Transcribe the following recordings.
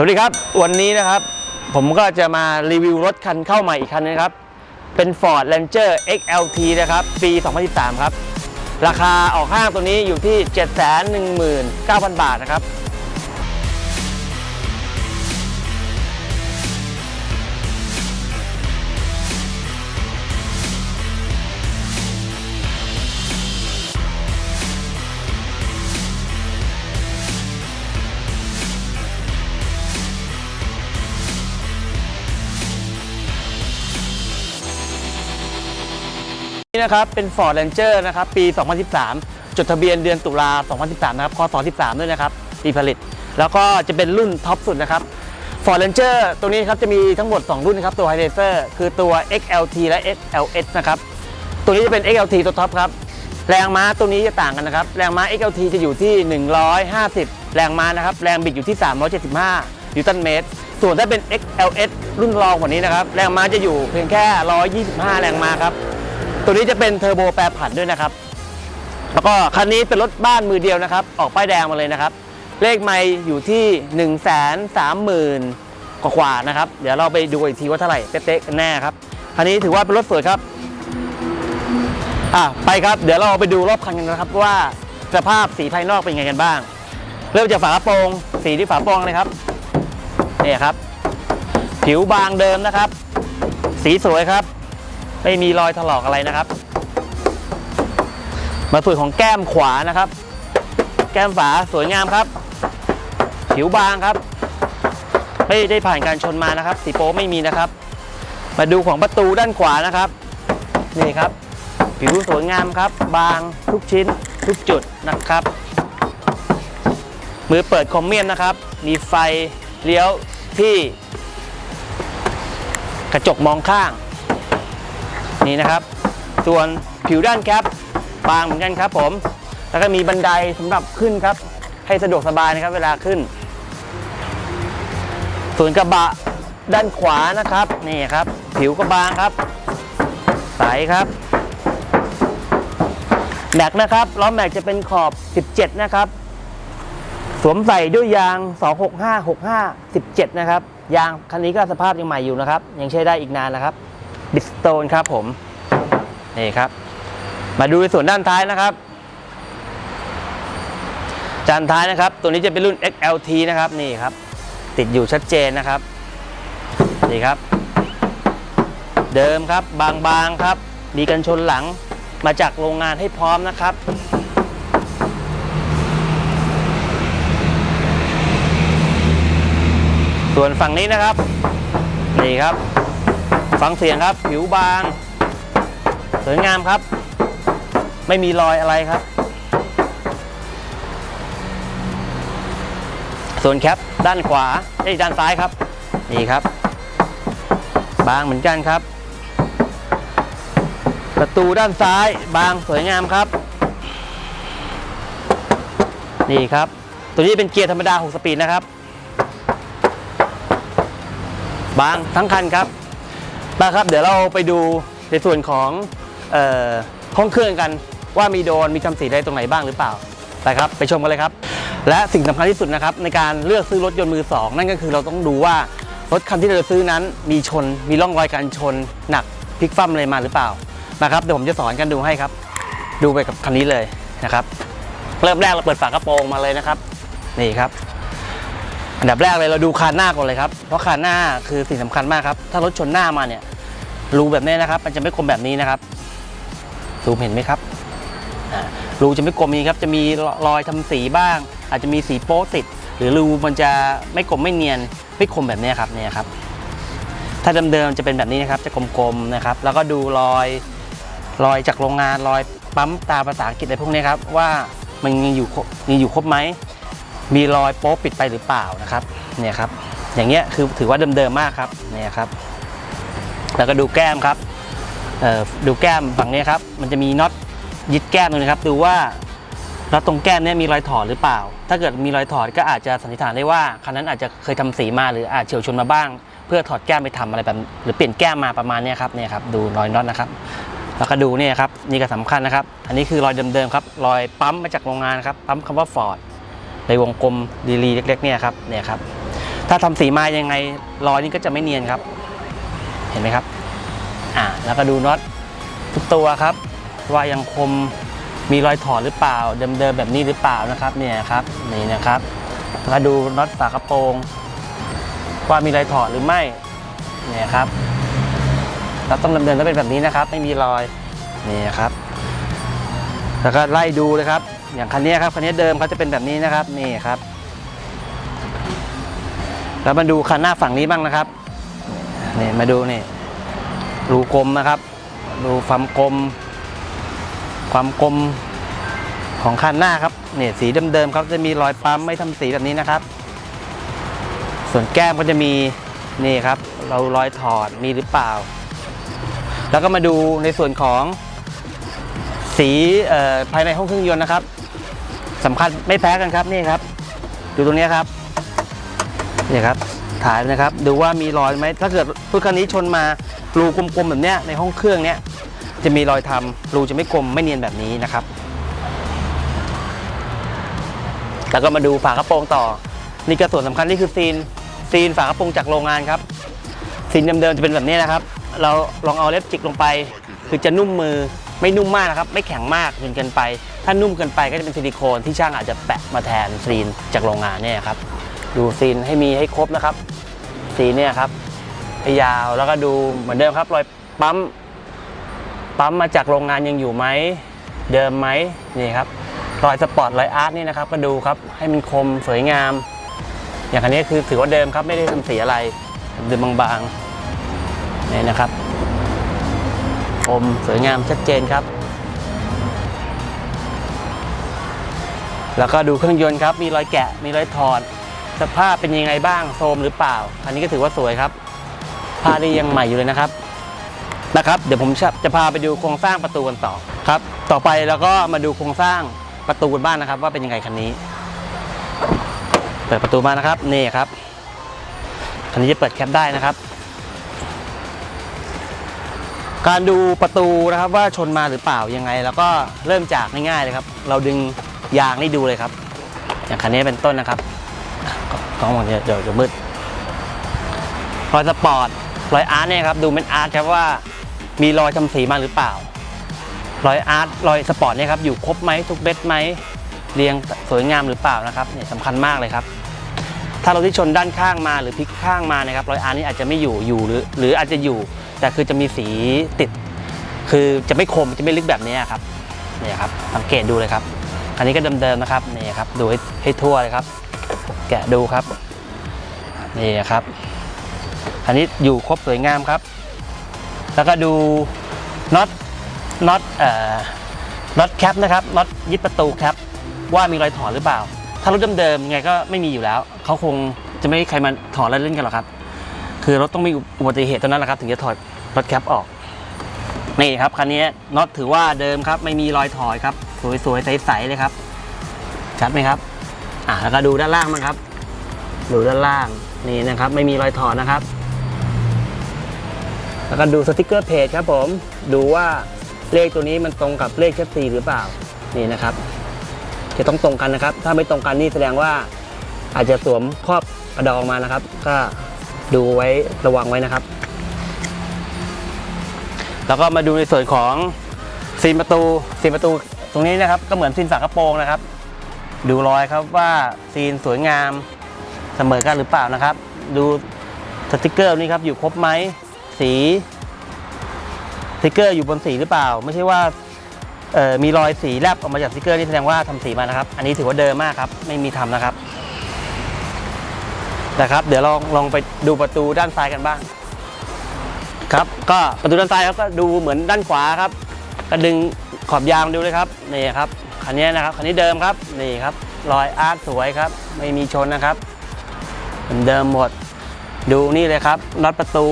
สวัสดีครับ วันนี้นะครับ ผมก็จะมารีวิวรถคันเข้าใหม่อีกคันนึงนะครับ เป็น Ford Ranger XLT นะครับ ปี 2013 ครับ ราคาออกห้างตัวนี้อยู่ที่ 719,000 บาทนะครับ นี่นะครับเป็น Ford Ranger นะครับปี 2013 จดทะเบียนเดือนตุลา 2013 นะครับคศ13 ด้วยนะครับปีผลิต แล้วก็จะเป็นรุ่นท็อปสุดนะครับ Ford Ranger ตัวนี้ครับจะมีทั้งหมด 2 รุ่นนะครับตัว h i g h r a c e r คือตัว XLT และ XLS นะครับตัวนี้จะเป็น XLT ตัวท็อปครับแรงม้าตัวนี้จะต่างกันนะครับ แรงม้า XLT จะอยู่ที่ 150 แรงม้านะครับ แรงบิดอยู่ที่ 375 นิวตันเมตร ส่วนถ้าเป็น XLS รุ่นรองกว่านี้นะครับ แรงม้าจะอยู่เพียงแค่ 125 แรงม้าครับ ตัวนี้จะเป็นเทอร์โบแปรผันด้วยนะครับ แล้วก็คันนี้เป็นรถบ้านมือเดียวนะครับ ออกป้ายแดงมาเลยนะครับ เลขไม่อยู่ที่1 3 0 0 0 0กว่าๆนะครับ เดี๋ยวเราไปดูอีกทีว่าเท่าไหร่เป๊ะๆกันแน่ครับ คันนี้ถือว่าเป็นรถสวยครับ อะไปครับ เดี๋ยวเราไปดูรอบคันกันนะครับว่าสภาพสีภายนอกเป็นยังไงกันบ้าง เริ่มจากฝากระโปรงสีที่ฝาโปรงเลยครับนี่ครับ ผิวบางเดิมนะครับ สีสวยครับ ไม่มีรอยถลอกอะไรนะครับ มาส่วนของแก้มขวานะครับ แก้มฝาสวยงามครับ ผิวบางครับ ไม่ได้ผ่านการชนมานะครับ สีโป๊ไม่มีนะครับ มาดูของประตูด้านขวานะครับ นี่ครับ ผิวสวยงามครับ บางทุกชิ้นทุกจุดนะครับ มือเปิดคอมเมียนนะครับ มีไฟเลี้ยวที่ กระจกมองข้าง นี่นะครับ ส่วนผิวด้านแคปบางเหมือนกันครับผม แล้วก็มีบันไดสำหรับขึ้นครับ ให้สะดวกสบายนะครับเวลาขึ้น ส่วนกระบะด้านขวานะครับนี่ครับ ผิวก็บางครับ ใสครับแม็กนะครับล้อแม็กจะเป็นขอบ 17 นะครับ สวมใส่ด้วยยาง 265 65 17 นะครับ ยางคันนี้ก็สภาพยังใหม่อยู่นะครับ ยังใช้ได้อีกนานนะครับ บิสโตนครับผม นี่ครับ มาดูในส่วนด้านท้ายนะครับ จานท้ายนะครับ ตัวนี้จะเป็นรุ่น XLT นะครับนี่ครับ ติดอยู่ชัดเจนนะครับ นี่ครับ เดิมครับบางๆครับ มีกันชนหลังมาจากโรงงานให้พร้อมนะครับส่วนฝั่งนี้นะครับ นี่ครับ ฟังเสียงครับ ผิวบาง สวยงามครับ ไม่มีรอยอะไรครับ ส่วนแคปด้านขวาไอ้ด้านซ้ายครับ นี่ครับ บางเหมือนกันครับ ประตูด้านซ้ายบางสวยงามครับ นี่ครับ ตัวนี้เป็นเกียร์ธรรมดา 6 สปีดนะครับ บางทั้งคันครับ มาครับ เดี๋ยวเราไปดูในส่วนของออห้องเครื่องกันว่ามีโดนมีทำสีอะไรตรงไหนบ้างหรือเปล่าไปครับไปชมกันเลยครับ และสิ่งสำคัญที่สุดนะครับ ในการเลือกซื้อรถยนต์มือสองนั่นก็คือเราต้องดูว่ารถคันที่เราจะซื้อนั้น มีชนมีร่องรอยการชน หนักพลิกคว่ำอะไรมาหรือเปล่านะครับเดี๋ยวผมจะสอนกันดูให้ครับ ดูไปกับคันนี้เลยนะครับ เริ่มแรกเราเปิดฝากระโปรงมาเลยนะครับนี่ครับ อันดับแรกเลยเราดูคานหน้าก่อนเลยครับเพราะคานหน้าคือสิ่งสำคัญมากครับถ้ารถชนหน้ามาเนี่ย รูแบบนี้นะครับ มันจะไม่คมแบบนี้นะครับซูมเห็นไหมครับรูจะไม่กลมนี้ครับจะมีรอยทำสีบ้าง อาจจะมีสีโป๊ติด หรือรูมันจะไม่กลมไม่เนียนไม่คมแบบนี้ครับเนี่ยครับ ถ้าเดิมๆจะเป็นแบบนี้นะครับจะกลมๆนะครับ แล้วก็ดูรอยรอยจากโรงงานรอยปั๊มตาภาษาอังกฤษอะไรพวกนี้ครับว่ามันยังอยู่ยังอยู่ครบไหมมีรอยโป๊ะปิดไปหรือเปล่านะครับเนี่ยครับอย่างเงี้ยคือถือว่าเดิมๆมากครับเนี่ยครับ แล้วก็ดูแก้มครับเอ่อดูแก้มฝั่งนี้ครับ มันจะมีน็อตยึดแก้มตรงนี้ครับ ดูว่าน็อตตรงแก้มเนี่ยมีรอยถอดหรือเปล่า ถ้าเกิดมีรอยถอดก็อาจจะสันนิษฐานได้ว่าคันนั้นอาจจะเคยทำสีมาหรืออาจเฉียวชนมาบ้าง เพื่อถอดแก้มไปทำอะไรแบบหรือเปลี่ยนแก้มมาประมาณนี้ครับเนี่ยครับดูรอยน็อตนะครับแล้วก็ดูเนี่ยครับนี่ก็สำคัญนะครับ อันนี้คือรอยเดิมๆครับรอยปั๊มมาจากโรงงานครับปั๊มคำว่าฟอร์ดในวงกลมดีๆเล็กๆเนี่ยครับเนี่ยครับถ้าทำสีมายังไงรอยนี้ก็จะไม่เนียนครับ เห็นไหมครับอ่าแล้วก็ดูน็อตทุกตัวครับ ว่ายังคมมีรอยถอดหรือเปล่า เดิมๆแบบนี้หรือเปล่านะครับเนี่ยครับนี่นะครับแล้วดูน็อตฝากระโปรง ว่ามีรอยถอดหรือไม่เนี่ยครับเราต้องดำเนินต้องเป็นแบบนี้นะครับ ไม่มีรอยนี่ครับ แล้วก็ไล่ดูเลยครับ อย่างคันนี้ครับคันนี้เดิมเขาจะเป็นแบบนี้นะครับนี่ครับ แล้วมาดูคันหน้าฝั่งนี้บ้างนะครับ นี่มาดูนี่รูกลมนะครับ ดูความกลม ความกลมของคันหน้าครับเนี่ยสีเดิมๆครับจะมีรอยปั๊มไม่ทำสีแบบนี้นะครับ ส่วนแก้มก็จะมีนี่ครับ เรารอยถอดมีหรือเปล่า แล้วก็มาดูในส่วนของสีภายในห้องเครื่องยนต์นะครับสำคัญไม่แพ้กันครับนี่ครับ ดูตรงนี้ครับนี่ครับ ถ่ายนะครับ ดูว่ามีรอยไหมถ้าเกิดรถคันนี้ชนมารูกลมๆแบบเนี้ยในห้องเครื่องเนี้ยจะมีรอยทำรูจะไม่กลมไม่เนียนแบบนี้นะครับ แล้วก็มาดูฝากระโปรงต่อ นี่ก็ส่วนสำคัญนี่คือซีนซีนฝากระโปรงจากโรงงานครับซีนเดิมๆจะเป็นแบบนี้นะครับ เราลองเอาเล็บจิกลงไป คือจะนุ่มมือไม่นุ่มมากนะครับ ไม่แข็งมากจนเกินไป ถ้านุ่มเกินไปก็จะเป็นซิลิโคนที่ช่างอาจจะแปะมาแทนซีนจากโรงงานเนี่ยครับ ดูซีนให้มีให้ครบนะครับซีนเนี่ยครับให้ยาวแล้วก็ดูเหมือนเดิมครับรอยปั๊มปั๊มมาจากโรงงานยังอยู่ไหมเดิมไหมนี่ครับรอยสปอร์ตรอยอาร์ตนี่นะครับก็ดูครับให้มันคมสวยงาม อย่างอันนี้คือถือว่าเดิมครับไม่ได้ทำสีอะไรเดิมบางๆนี่นะครับคมสวยงามชัดเจนครับ แล้วก็ดูเครื่องยนต์ครับ มีรอยแกะมีรอยถอด สภาพเป็นยังไงบ้างโทมหรือเปล่า อันนี้ก็ถือว่าสวยครับผ้านี่ยังใหม่อยู่เลยนะครับนะครับเดี๋ยวผมจะพาไปดูโครงสร้างประตูกันต่อครับต่อไปเราก็มาดูโครงสร้างประตูบ้างนะครับ ว่าเป็นยังไงคันนี้เปิดประตูมานะครับนี่ครับคันนี้จะเปิดแคปได้นะครับ การดูประตูนะครับว่าชนมาหรือเปล่ายังไง แล้วก็เริ่มจากง่ายๆเลยครับ เราดึงยางนี่ดูเลยครับ อย่างคันนี้เป็นต้นนะครับ กล้องมันเดี๋ยวเดี๋ยวมืดรอยสปอร์ตรอยอาร์ตเนี่ยครับดูเป็นอาร์ตครับว่ามีรอยทำสีมาหรือเปล่า รอยอาร์ตรอยสปอร์ตเนี่ยครับอยู่ครบไหมทุกเบ็ดไหมเรียงสวยงามหรือเปล่านะครับเนี่ยสำคัญมากเลยครับ ถ้าเราที่ชนด้านข้างมาหรือพลิกข้างมานะครับรอยอาร์ตนี่อาจจะไม่อยู่อยู่หรือ หรืออาจจะอยู่ แต่คือจะมีสีติด คือจะไม่คมจะไม่ลึกแบบนี้ครับเนี่ยครับสังเกตดูเลยครับ อันนี้ก็เดิมๆนะครับนี่ครับดูให้ให้ทั่วเลยครับ แกะดูครับนี่ครับ อันนี้อยู่ครบสวยงามครับ แล้วก็ดูน็อตน็อตเอ่อน็อตแคปนะครับน็อตยึดประตูแคปว่ามีรอยถอดหรือเปล่า ถ้ารถเดิมๆไงก็ไม่มีอยู่แล้ว เขาคงจะไม่ให้ใครมาถอดแล้วเล่นกันหรอกครับ คือรถต้องมีอุบัติเหตุเท่านั้นแหละครับ ถึงจะถอดน็อตแคปออกนี่ครับคันนี้น็อตถือว่าเดิมครับ ไม่มีรอยถอดครับ สวยๆใสๆเลยครับชัดไหมครับ อะแล้วก็ดูด้านล่างมั้งครับ ดูด้านล่างนี่นะครับ ไม่มีรอยถอดนะครับ แล้วก็ดูสติกเกอร์เพจครับผม ดูว่าเลขตัวนี้มันตรงกับเลขแคปซีหรือเปล่า นี่นะครับ จะต้องตรงกันนะครับ ถ้าไม่ตรงกันนี่แสดงว่าอาจจะสวมครอบกระดองมานะครับ ก็ดูไว้ระวังไว้นะครับ แล้วก็มาดูในส่วนของซีนประตูซีนประตูตรงนี้นะครับ ก็เหมือนซีนฝากระโปรงนะครับ ดูรอยครับว่าซีนสวยงามเสมอกันหรือเปล่านะครับ ดูสติกเกอร์นี่ครับอยู่ครบไหมสีสติกเกอร์อยู่บนสีหรือเปล่า ไม่ใช่ว่ามีรอยสีแลบออกมาจากสติกเกอร์นี่แสดงว่าทำสีมานะครับ อันนี้ถือว่าเดิมมากครับ ไม่มีทำนะครับนะครับ เดี๋ยวลองลองไปดูประตูด้านซ้ายกันบ้างครับ ก็ประตูด้านซ้ายครับก็ดูเหมือนด้านขวาครับ ก็ดึงขอบยางดูเลยครับนี่ครับ คันนี้นะครับคันนี้เดิมครับนี่ครับรอยอาร์ตสวยครับ ไม่มีชนนะครับเหมือนเดิมหมด ดูนี่เลยครับน็อตประตู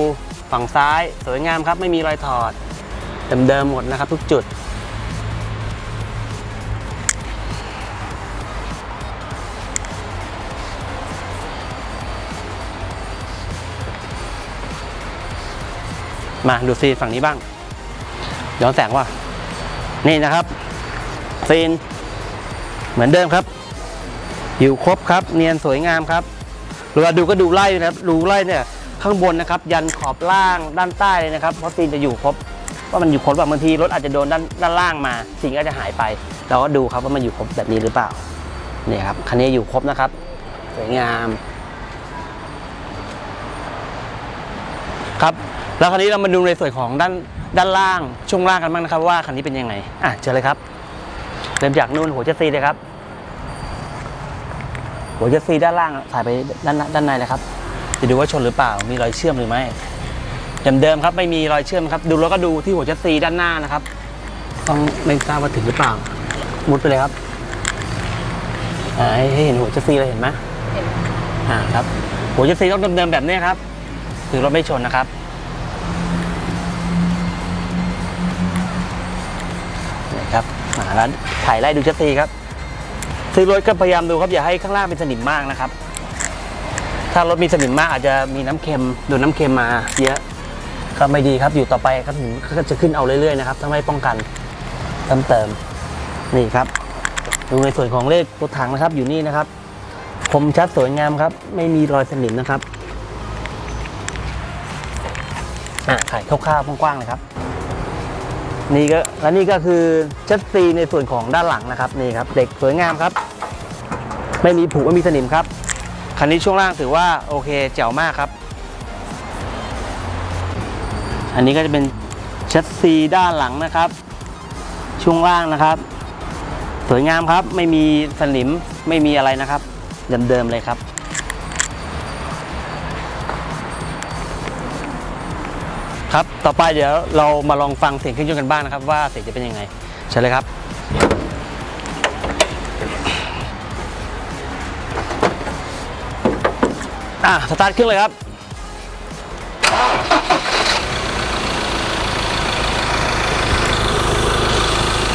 ฝั่งซ้ายสวยงามครับ ไม่มีรอยถอดเดิมๆหมดนะครับ ทุกจุด มาดูซีฝั่งนี้บ้างย้อนแสงว่า นี่นะครับ ซีน เหมือนเดิมครับ อยู่ครบครับ เนียนสวยงามครับเวลาดูก็ดูไล่นะครับดูไล่เนี่ยข้างบนนะครับ ยันขอบล่างด้านใต้เลยนะครับ เพราะซีนจะอยู่ครบว่ามันอยู่ครบแบบบางทีรถอาจจะโดนด้านด้านล่างมาซีนก็จะหายไป เราก็ดูครับว่ามันอยู่ครบแบบนี้หรือเปล่าเนี่ยครับคันนี้อยู่ครบนะครับ สวยงามครับแล้วคันนี้เรามาดูในส่วนของด้านด้านล่างช่วงล่างกันบ้างนะครับ ว่าคันนี้เป็นยังไงอะเชิญเลยครับ เริ่มจากนู่นหัวเจดซีเลยครับ หัวเจดซีด้านล่างถ่ายไปด้านด้านในเลยครับจะดูว่าชนหรือเปล่ามีรอยเชื่อมหรือไม่เดิมๆครับไม่มีรอยเชื่อมครับ ดูแล้วก็ดูที่หัวเจดซีด้านหน้านะครับต้องไม่ทราบว่าถึงหรือเปล่า มุดไปเลยครับอ่าให้เห็นหัวเจดซีเลยเห็นไหมอ่าครับ หัวเจดซีต้องเดิมๆแบบนี้ครับถึงรถไม่ชนนะครับ ครับมาแล้วถ่ายไล่ดูเจดซีครับ ซื้อรถก็พยายามดูครับอย่าให้ข้างล่างเป็นสนิมมากนะครับ ถ้ารถมีสนิมมากอาจจะมีน้ำเค็มโดนน้ำเค็มมาเยอะก็ไม่ดีครับอยู่ต่อไปครับก็จะขึ้นเอาเรื่อยๆนะครับถ้าไม่ป้องกันเติมเติมนี่ครับดูในส่วนของเลขรถถังนะครับ อยู่นี่นะครับคมชัดสวยงามครับ ไม่มีรอยสนิมนะครับอะถ่ายคร่าวๆกว้างๆเลยครับ นี่ก็และนี่ก็คือชัดซีในส่วนของด้านหลังนะครับนี่ครับเด็กสวยงามครับ ไม่มีผุไม่มีสนิมครับคันนี้ช่วงล่างถือว่าโอเคแจ๋วมากครับ อันนี้ก็จะเป็นชัดซีด้านหลังนะครับ ช่วงล่างนะครับ สวยงามครับไม่มีสนิมไม่มีอะไรนะครับ เดิมๆเลยครับ ครับ ต่อไปเดี๋ยวเรามาลองฟังเสียงเครื่องยนต์กันบ้างนะครับ ว่าเสียงจะเป็นยังไงเชิญเลยครับ อะสตาร์ทเครื่องเลยครับ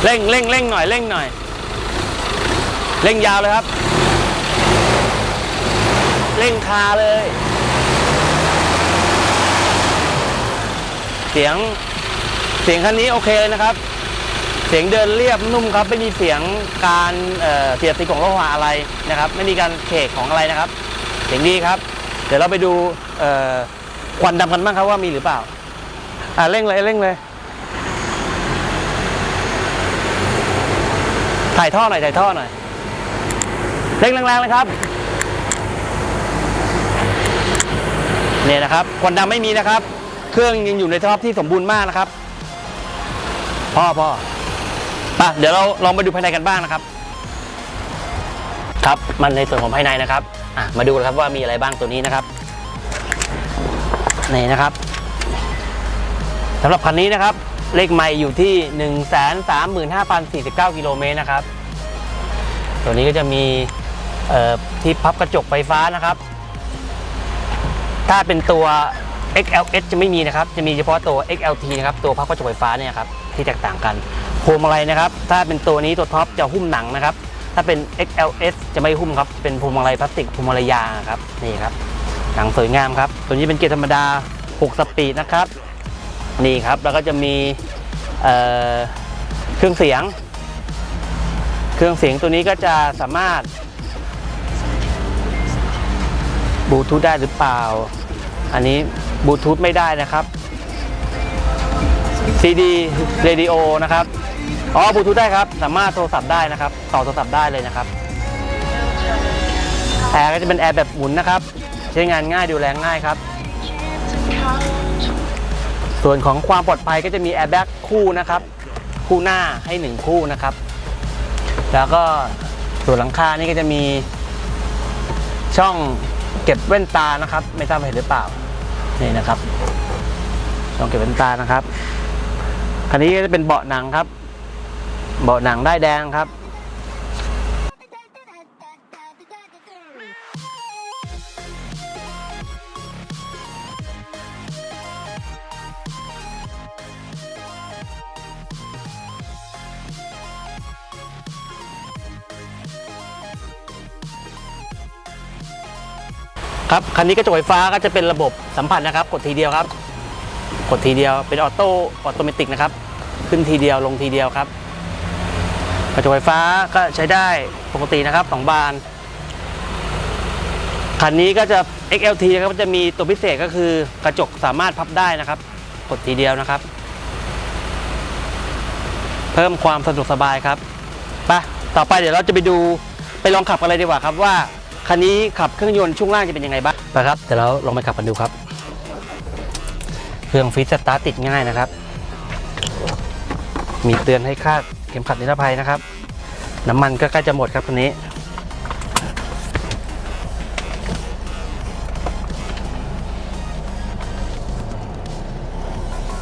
เร่งเร่งเร่งหน่อยเร่งหน่อยเร่งยาวเลยครับ เร่งคาเลย เสียงเสียงคันนี้โอเคเลยนะครับ เสียงเดินเรียบนุ่มครับ ไม่มีเสียงการเเสียดสีของโลหะอะไรนะครับ ไม่มีการเคกของอะไรนะครับ เสียงดีครับ เดี๋ยวเราไปดูควันดำกันบ้างครับว่ามีหรือเปล่าอ่าเร่งเลยเร่งเลย ถ่ายท่อหน่อยถ่ายท่อหน่อยเร่งแรงๆเลยครับเนี่ยนะครับควันดำไม่มีนะครับ เครื่องยังอยู่ในสภาพที่สมบูรณ์มากนะครับพ่อพ่อป่ะเดี๋ยวเราลองไปดูภายในกันบ้างนะครับ ครับมันในส่วนของภายในนะครับอะมาดูนะครับว่ามีอะไรบ้างตัวนี้นะครับนี่นะครับสำหรับคันนี้นะครับ เลขไม่อยู่ที่ 1 3 5 0 4 9กิโลเมตรนะครับ ตัวนี้ก็จะมีที่พับกระจกไฟฟ้านะครับ ถ้าเป็นตัว XLS จะไม่มีนะครับ จะมีเฉพาะตัว XLT นะครับ ตัวพับกระจกไฟฟ้าเนี่ยครับ ที่แตกต่างกันพวงมาลัยนะครับ ถ้าเป็นตัวนี้ตัวท็อปจะหุ้มหนังนะครับ ถ้าเป็น XLS จะไม่หุ้มครับ เป็นพวงมาลัยพลาสติกพวงมาลัยยางครับ นี่ครับ หนังสวยงามครับ ตัวนี้เป็นเกียร์ธรรมดา 6 สปีดนะครับ นี่ครับ แล้วก็จะมีเเครื่องเสียง เครื่องเสียงตัวนี้ก็จะสามารถบลูทูธได้หรือเปล่า อันนี้บลูทูธไม่ได้นะครับ CD เรดิโอนะครับอ๋อบลูทูธได้ครับ สามารถโทรศัพท์ได้นะครับ ต่อโทรศัพท์ได้เลยนะครับแอร์ก็จะเป็นแอร์แบบหมุนนะครับ ใช้งานง่ายดูแลง่ายครับ ส่วนของความปลอดภัยก็จะมีแอร์แบ็กคู่นะครับ คู่หน้าให้หนึ่งคู่นะครับ แล้วก็ส่วนหลังคานี่ก็จะมีช่องเก็บแว่นตานะครับ ไม่ทราบเห็นหรือเปล่า นี่นะครับช่องเก็บแว่นตานะครับคันนี้ก็จะเป็นเบาะหนังครับ เบาะหนังได้แดงครับ ครับคันนี้กระจกไฟฟ้าก็จะเป็นระบบสัมผัสนะครับ กดทีเดียวครับ กดทีเดียวเป็นออโต้ออโตเมติกนะครับ ขึ้นทีเดียวลงทีเดียวครับ กระจกไฟฟ้าก็ใช้ได้ปกตินะครับสองบานคันนี้ก็จะ XLT นะครับก็จะมีตัวพิเศษก็คือกระจกสามารถพับได้นะครับ กดทีเดียวนะครับ เพิ่มความสะดวกสบายครับไปต่อไปเดี๋ยวเราจะไปดูไปลองขับกันเลยดีกว่าครับว่า คันนี้ขับเครื่องยนต์ช่วงล่างจะเป็นยังไงบ้างไปครับเดี๋ยวเราลองไปขับกันดูครับ เครื่องฟิตสตาร์ทติดง่ายนะครับ มีเตือนให้คาดเข็มขัดนิรภัยนะครับ น้ำมันก็ใกล้จะหมดครับคันนี้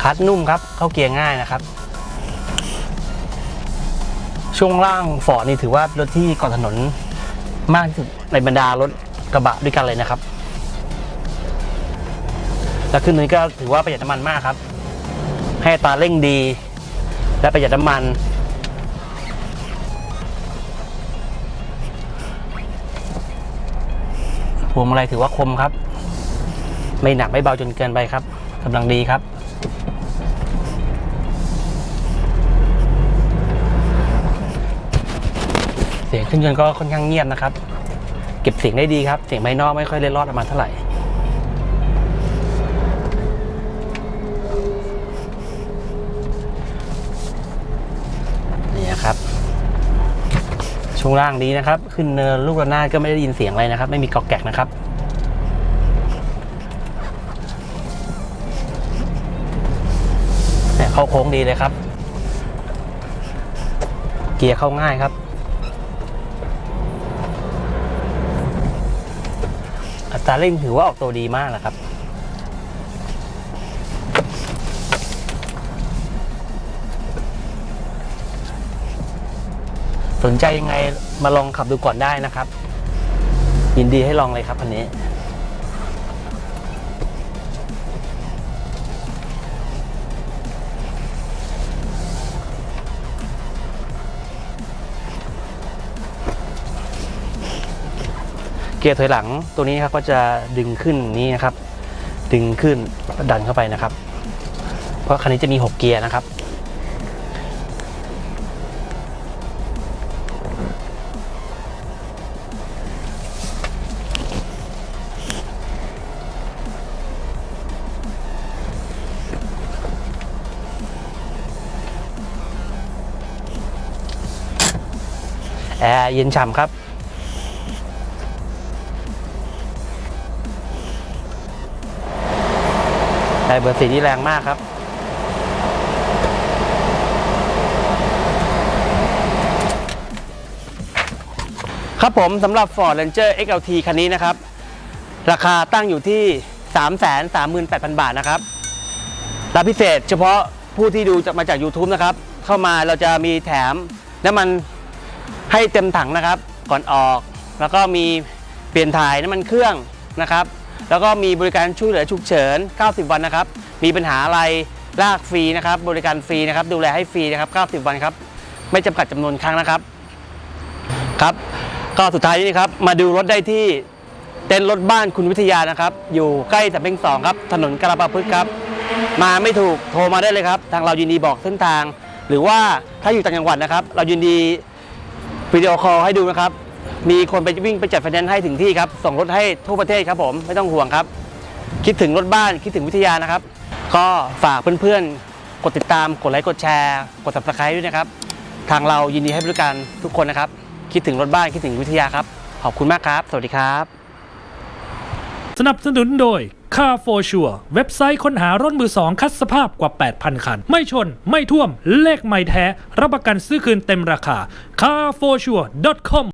คัดนุ่มครับเข้าเกียร์ง่ายนะครับ ช่วงล่างฟอร์ดนี่ถือว่ารถที่ก่อนถนน มากที่สุดในบรรดารถกระบะด้วยกันเลยนะครับ แล้วขึ้นนี้ก็ถือว่าประหยัดน้ำมันมากครับ ให้ตาเร่งดี และประหยัดน้ำมัน พวงมาลัยถือว่าคมครับ ไม่หนักไม่เบาจนเกินไปครับกำลังดีครับ เครื่องยนต์ก็ค่อนข้างเงียบนะครับ เก็บเสียงได้ดีครับ เสียงภายนอกไม่ค่อยเล่นรอดออกมาเท่าไหร่นี่นะครับช่วงล่างนี้นะครับ ขึ้นเนินลูกระนาดก็ไม่ได้ยินเสียงอะไรนะครับ ไม่มีกอกแกกนะครับ เข้าโค้งดีเลยครับ เกียร์เข้าง่ายครับาเร่งถือว่าออกตัวดีมากนะครับ สนใจยังไงมาลองขับดูก่อนได้นะครับ ยินดีให้ลองเลยครับคันนี้ เกียร์ถอยหลังตัวนี้ครับก็จะดึงขึ้นนี้นะครับ ดึงขึ้นดันเข้าไปนะครับ เพราะคันนี้จะมี 6 เกียร์นะครับ แอร์เย็นฉ่ำครับ แต่เบอร์สีนี่แรงมากครับ ครับผมสำหรับ Ford Ranger XLT คันนี้นะครับ ราคาตั้งอยู่ที่ 338,000 บาทนะครับรับพิเศษเฉพาะผู้ที่ดูจากมาจาก YouTube นะครับ เข้ามาเราจะมีแถมน้ำมันให้เต็มถังนะครับ ก่อนออก แล้วก็มีเปลี่ยนถ่ายน้ำมันเครื่องนะครับ แล้วก็มีบริการช่วยเหลือฉุกเฉิน 90 วันนะครับ มีปัญหาอะไรลากฟรีนะครับ บริการฟรีนะครับ ดูแลให้ฟรีนะครับ 90 วันครับ ไม่จำกัดจำนวนครั้งนะครับ ครับ ก็สุดท้ายนี้ครับ มาดูรถได้ที่เต็นท์รถบ้านคุณวิทยานะครับ อยู่ใกล้สำเพ็งสองครับ ถนนกระปาพึกครับ มาไม่ถูกโทรมาได้เลยครับ ทางเรายินดีบอกเส้นทาง หรือว่าถ้าอยู่ต่างจังหวัดนะครับ เรายินดีวิดีโอคอลให้ดูนะครับ มีคนไปวิ่งไปจัดไฟแนนซ์ให้ถึงที่ครับ ส่งรถให้ทั่วประเทศครับผม ไม่ต้องห่วงครับ คิดถึงรถบ้านคิดถึงวิทยานะครับ ก็ฝากเพื่อนๆ กดติดตาม กดไลค์ กดแชร์ กด subscribe ด้วยนะครับ ทางเรายินดีให้บริการทุกคนนะครับ คิดถึงรถบ้านคิดถึงวิทยาครับ ขอบคุณมากครับ สวัสดีครับ สนับสนุนโดย Car for Sure เว็บไซต์ค้นหารถมือสองคัดสภาพกว่า 8,000 คัน ไม่ชน ไม่ท่วม เลขไม่แท้ รับประกันซื้อคืนเต็มราคา carforsure.com